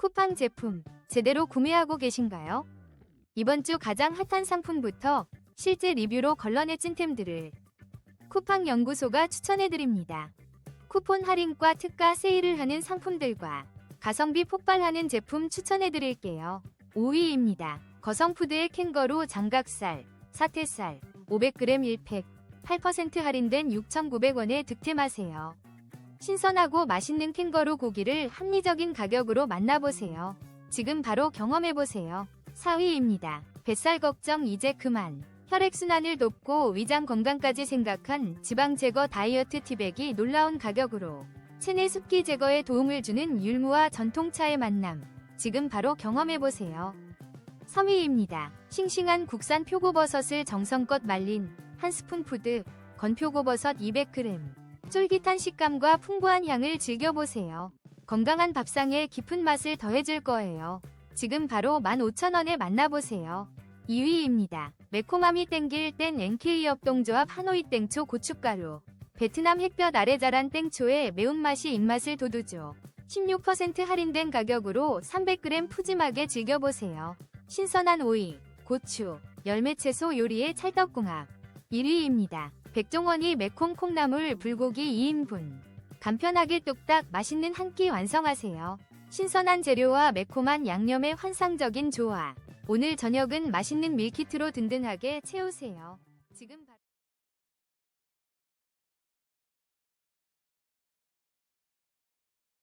쿠팡 제품 제대로 구매하고 계신가요? 이번 주 가장 핫한 상품부터 실제 리뷰로 걸러내 찐템들을 쿠팡 연구소가 추천해드립니다. 쿠폰 할인과 특가 세일을 하는 상품들과 가성비 폭발하는 제품 추천해드릴게요. 5위입니다. 거성푸드의 캥거루 장각살, 사태살, 500g 1팩, 8% 할인된 6,900원에 득템하세요. 신선하고 맛있는 캥거루 고기를 합리적인 가격으로 만나보세요. 지금 바로 경험해보세요. 4위입니다. 뱃살 걱정 이제 그만. 혈액순환을 돕고 위장 건강까지 생각한 지방 제거 다이어트 티백이 놀라운 가격으로 체내 습기 제거에 도움을 주는 율무와 전통차의 만남. 지금 바로 경험해보세요. 3위입니다. 싱싱한 국산 표고버섯을 정성껏 말린 한 스푼 푸드 건표고버섯 200g. 쫄깃한 식감과 풍부한 향을 즐겨보세요. 건강한 밥상에 깊은 맛을 더해줄 거예요. 지금 바로 15,000원에 만나보세요. 2위입니다. 매콤함이 땡길 땐 NK 협동조합 하노이 땡초 고춧가루. 베트남 햇볕 아래 자란 땡초의 매운맛이 입맛을 돋우죠. 16% 할인된 가격으로 300g 푸짐하게 즐겨보세요. 신선한 오이, 고추, 열매채소 요리의 찰떡궁합. 1위입니다. 백종원이 매콤 콩나물 불고기 2인분. 간편하게 뚝딱 맛있는 한 끼 완성하세요. 신선한 재료와 매콤한 양념의 환상적인 조화. 오늘 저녁은 맛있는 밀키트로 든든하게 채우세요. 지금 바로